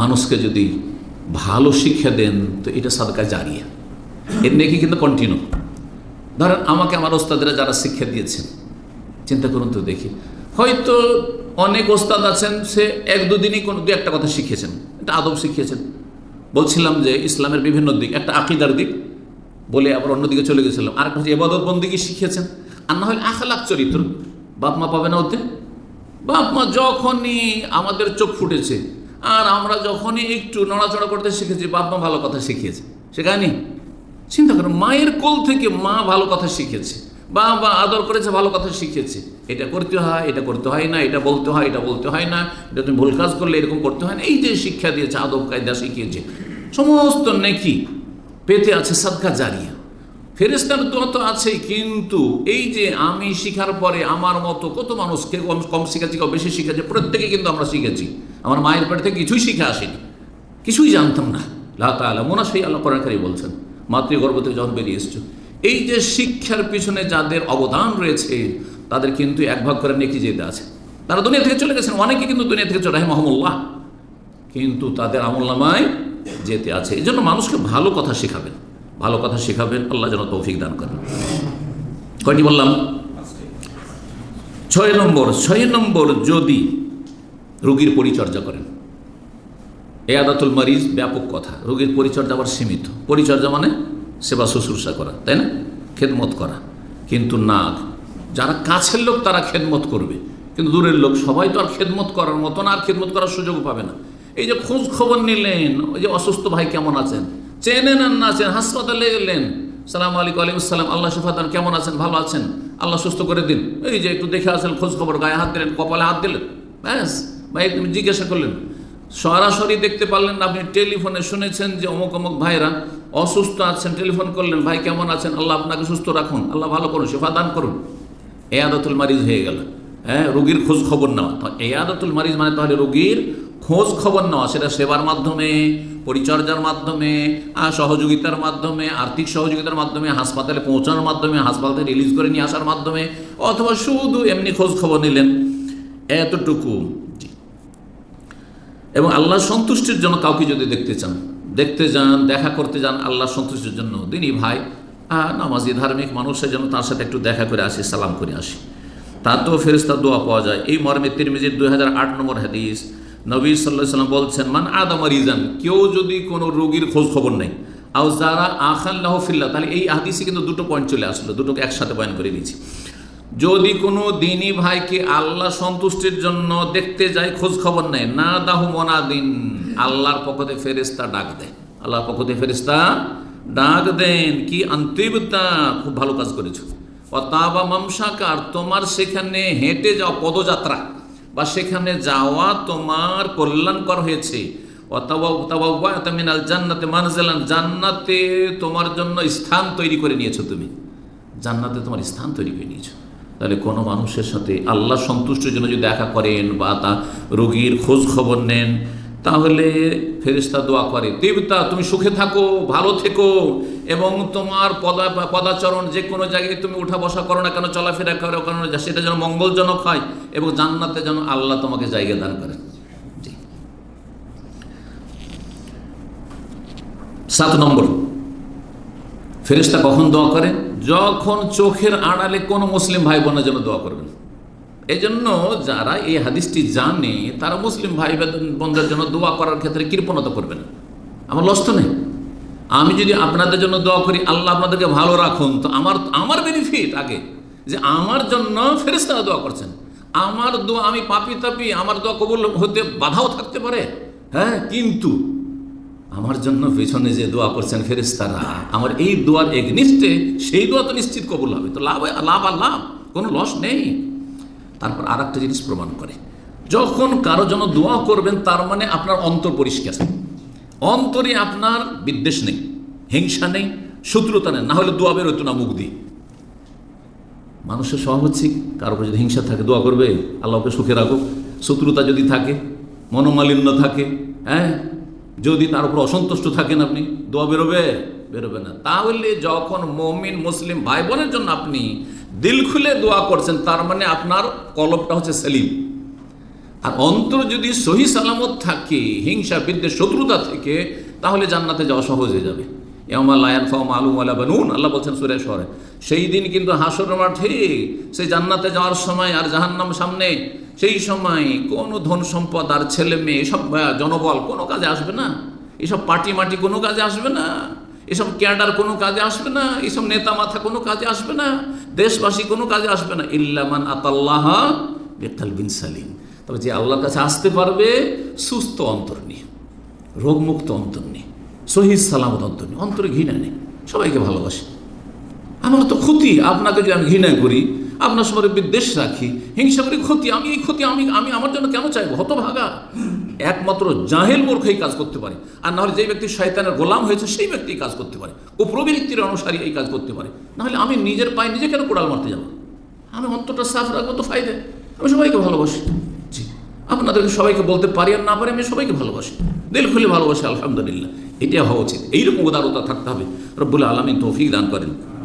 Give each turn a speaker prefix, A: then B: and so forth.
A: মানুষকে যদি ভালো শিক্ষা দেন, তো এটা সাদকা জারিয়া। এর নেকি কিন্তু কন্টিনিউ ধরেন আমাকে আমার ওস্তাদেরা যারা শিক্ষা দিয়েছেন, চিন্তা করুন তো দেখি। হয়তো অনেক ওস্তাদ আছেন, সে এক দুদিনই কোনো দু একটা কথা শিখিয়েছেন এটা আদব শিখিয়েছেন বলছিলাম যে ইসলামের বিভিন্ন দিক, একটা আকিদার দিক, বলে আবার অন্যদিকে চলে গেছিলাম। আর একটা হচ্ছে এবাদত বন্দিকে শিখিয়েছেন আর না হলে আখালাক চরিত্র। বাপ মা পাবে না ওতে? বাপ মা যখনই আমাদের চোখ ফুটেছে আর আমরা যখনই একটু নড়াচড়া করতে শিখেছি, বাপ মা ভালো কথা শিখিয়েছে। শেখায়নি? চিন্তা করুন মায়ের কোল থেকে মা ভালো কথা শিখেছে, বাবা আদর করেছে, ভালো কথা শিখেছে। এটা করতে হয়, এটা করতে হয় না, এটা বলতে হয়, এটা বলতে হয় না, এটা তুমি ভুল কাজ করলে এরকম করতে হয় না, এই যে শিক্ষা দিয়েছে, আদব কায়দা শিখিয়েছে, সমস্ত নেকি পেতে আছে সাদকা জারিয়া। ফেরেস্তার দোয়া তো আছেই, কিন্তু এই যে আমি শিখার পরে আমার মতো কত মানুষ কেউ কম শিখেছি, কেউ বেশি শিখেছে, প্রত্যেকে কিন্তু আমরা শিখেছি। আমার মায়ের পেট থেকে কিছুই শিখে আসেনি। কিছুই জানতাম না। আল্লাহ তালা মোনা সেই আল্লাহ করাকারী বলছেন, মাতৃগর্ভ থেকে যখন বেরিয়ে এসছো। এই যে শিক্ষার পিছনে যাদের অবদান রয়েছে, তাদের কিন্তু এক ভাগ করে নেকি যেতে আছে। তারা দুনিয়া থেকে চলে গেছেন, অনেকে কিন্তু দুনিয়া থেকে চলে মহমুল্লাহ কিন্তু তাদের আমল্লামায় যেতে আছে। এই জন্য মানুষকে ভালো কথা শেখাবেন। ভালো কথা শেখাবেন, আল্লাহ যেন তৌফিক দান করেন। কয়টি বললাম? ছয় নম্বর ছয় নম্বর যদি রুগীর পরিচর্যা করেন। এ আদাতুল মারিজ ব্যাপক কথা, রোগীর পরিচর্যা আবার সীমিত। পরিচর্যা মানে সেবা শুশ্রূষা করা, তাই না? খেদমত করা। কিন্তু না যারা কাছের লোক তারা খেদমত করবে, কিন্তু দূরের লোক, সবাই তো আর খেদমত করার মতো না আর খেদমত করার সুযোগ পাবে না। এই যে খোঁজ খবর নিলেন, ওই যে অসুস্থ ভাই কেমন আছেন? চেনেন আর না আছেন হাসপাতালে গেলেন। সালাম আলিক আলাইকুম সালাম আল্লাহ সুফাদান, কেমন আছেন? ভালো আছেন? আল্লাহ সুস্থ করে দিন। এই যে একটু দেখে আসেন খোঁজ খবর, গায়ে হাত দিলেন, কপালে হাত দিলেন। ব্যাস, ভাই তুমি জিজ্ঞাসা করলেন। সরাসরি দেখতে পারলেন না, আপনি টেলিফোনে শুনেছেন যে অমুক অমুক ভাইরা অসুস্থ আছেন, টেলিফোন করলেন, ভাই, কেমন আছেন? আল্লাহ আপনাকে সুস্থ রাখুন, আল্লাহ ভালো করুন সেবা দান করুন। এ আদতুল মারিজ হয়ে গেল। হ্যাঁ রোগীর খোঁজ খবর নেওয়া। এ আদতুল মারিজ মানে তাহলে রোগীর খোঁজ খবর নেওয়া সেটা সেবার মাধ্যমে, পরিচর্যার মাধ্যমে সহযোগিতার মাধ্যমে, আর্থিক সহযোগিতার মাধ্যমে, হাসপাতালে পৌঁছানোর মাধ্যমে হাসপাতাল রিলিজ করে নিয়ে আসার মাধ্যমে, অথবা শুধু এমনি খোঁজ খবর নিলেন। এতটুকু। এবং আল্লাহ সন্তুষ্টির জন্য কাউকে যদি দেখতে চান, দেখতে যান, দেখা করতে যান আল্লাহ সন্তুষ্টির জন্য। দিনই ভাই নামাজি, ধার্মিক মানুষের জন্য তার সাথে একটু দেখা করে আসি, সালাম করে আসি। তাতেও ফেরিস্তার দোয়া পাওয়া যায়। এই মর্মে তিরমিজির দুই হাজার আট নম্বর হাদিস নবী সাল্লাহ সাল্লাম বলছেন, মান আদম রিজান কেউ যদি কোনো রোগীর খোঁজ খবর নেই আও যারা আখাল্লাহ ফিল্লা তাহলে এই হাদিসে কিন্তু দুটো পয়েন্ট চলে আসলো, দুটোকে একসাথে বয়ান করে নিয়েছি যদি কোনো দিনী ভাইকে আল্লাহ সন্তুষ্টির জন্য দেখতে যায় খোঁজ খবর নেয়, না দাহু মনাদিন আল্লাহর পক্ষতে ফেরিস্তা ডাক দেয়। আল্লাহর পক্ষতে ফেরিস্তা ডাক দেন, কি আন্তিবতা, খুব ভালো কাজ করেছ। অতাবা মামসাকার তোমার সেখানে হেঁটে যাও পদযাত্রা। বা সেখানে যাওয়া তোমার কল্যাণকর হয়েছে। জান্নাতে মানজালান, জান্নাতে তোমার জন্য স্থান তৈরি করে নিয়েছো তুমি। জান্নাতে তোমার স্থান তৈরি করে নিয়েছো। তাহলে কোনো মানুষের সাথে আল্লাহ সন্তুষ্টের জন্য যদি দেখা করেন বা তা রোগীর খোঁজ খবর নেন তাহলে ফেরিস্তা দোয়া করে। দেবতা, তুমি সুখে থাকো, ভালো থেকো এবং তোমার পদা, পদাচরণ যে কোনো জায়গায় তুমি উঠা বসা করো না কেন, চলাফেরা করো কেন সেটা যেন মঙ্গলজনক হয় এবং জান্নাতে যেন আল্লাহ তোমাকে জায়গা দান করেন জি। সাত নম্বর। ফেরিস্তা কখন দোয়া করে? যখন চোখের আড়ালে কোনো মুসলিম ভাই বোনের জন্য দোয়া করবেন। এই জন্য যারা এই হাদিসটি জানে, তারা মুসলিম ভাই বোনদের জন্য দোয়া করার ক্ষেত্রে কৃপণতা করবে না। আমার লস্ত নেই। আমি যদি আপনাদের জন্য দোয়া করি, আল্লাহ আপনাদেরকে ভালো রাখুন, তো আমার আমার বেনিফিট আগে। যে আমার জন্য ফেরিস্তারা দোয়া করছেন। আমার দোয়া, আমি পাপি তাপি, আমার দোয়া কবুল হতে বাধাও থাকতে পারে। হ্যাঁ কিন্তু আমার জন্য পেছনে যে দোয়া করছেন ফেরিস্তারা আমার এই দোয়ার এগনিস্টে সেই দোয়া তো নিশ্চিত কবুল হবে। তো লাভ লাভ আর লাভ, কোনো লস নেই। তারপর আর একটা জিনিস প্রমাণ করে। যখন কারও জন্য দোয়া করবেন, তার মানে আপনার অন্তর পরিষ্কার। অন্তরে আপনার বিদ্বেষ নেই, হিংসা নেই, শত্রুতা নেই, না হলে দোয়া বেরোতো না মুখ দিয়ে। মানুষের স্বভাব হচ্ছে কারও যদি হিংসা থাকে, দোয়া করবে আল্লাহকে সুখে রাখুক। শত্রুতা যদি থাকে, মনোমালিন্য থাকে হ্যাঁ? যদি তার উপর অসন্তুষ্ট থাকেন আপনি, দোয়া বেরোবে? বেরোবে না। তাহলে যখন মমিন, মুসলিম ভাই বোনের জন্য আপনি দিল খুলে দোয়া করছেন, তার মানে আপনার কলবটা হচ্ছে সেলিম। আর অন্তর যদি সহি সালামত থাকে, হিংসা, বিদ্বেষ, শত্রুতা থেকে, তাহলে জান্নাতে যাওয়া সহজ হয়ে যাবে। ইয়ামা লায়ান ফাম আলু আলা বানুন, আল্লাহ বলছেন সুরে শহরে সেই দিন কিন্তু হাসর মাঠে সেই জান্নাতে যাওয়ার সময় আর জাহান্নাম সামনে সেই সময় কোনো ধন সম্পদ আর ছেলে মেয়ে, সব জনবল কোনো কাজে আসবে না। এসব পার্টি মাটি কোনো কাজে আসবে না। এসব ক্যাডার কোনো কাজে আসবে না। এসব নেতা মাথা কোনো কাজে আসবে না। দেশবাসী কোনো কাজে আসবে না। ইল্লামান আতাল্লাহ বেতাল বিন সালিম। তবে যে আল্লাহর কাছে আসতে পারবে, সুস্থ অন্তর নিয়ে, রোগমুক্ত অন্তর নিয়ে শহীদ সালামত অন্তর নিয়ে, অন্তরে ঘৃণা নেই। সবাইকে ভালোবাসে। আমার তো ক্ষতি। আপনাকে যদি আমি ঘৃণা করি আপনার সময় বিদ্বেষ রাখি। হিংসা করি, ক্ষতি, আমি এই ক্ষতি, আমি আমি আমার জন্য কেন চাইব? হতভাগা। একমাত্র জাহেল এই কাজ করতে পারে। আর নাহলে যে ব্যক্তি শয়তানের গোলাম হয়েছে, সেই ব্যক্তি কাজ করতে পারে। ও প্রবৃত্তির অনুসারী এই কাজ করতে পারে। নাহলে আমি নিজের পায়ে নিজে কেন কোড়াল মারতে যাব? আমি অন্তরটা সাফ রাখব তো ফায়দা। আমি সবাইকে ভালোবাসি। জি। আপনাদেরকে সবাইকে বলতে পারি আর না পারি, আমি সবাইকে ভালোবাসি। দিল খুলে ভালোবাসি, আলহামদুলিল্লাহ। এটা হওয়া উচিত। এইরকম উদারতা থাকতে হবে। রব্বুল আলমী তৌফিক দান করেন।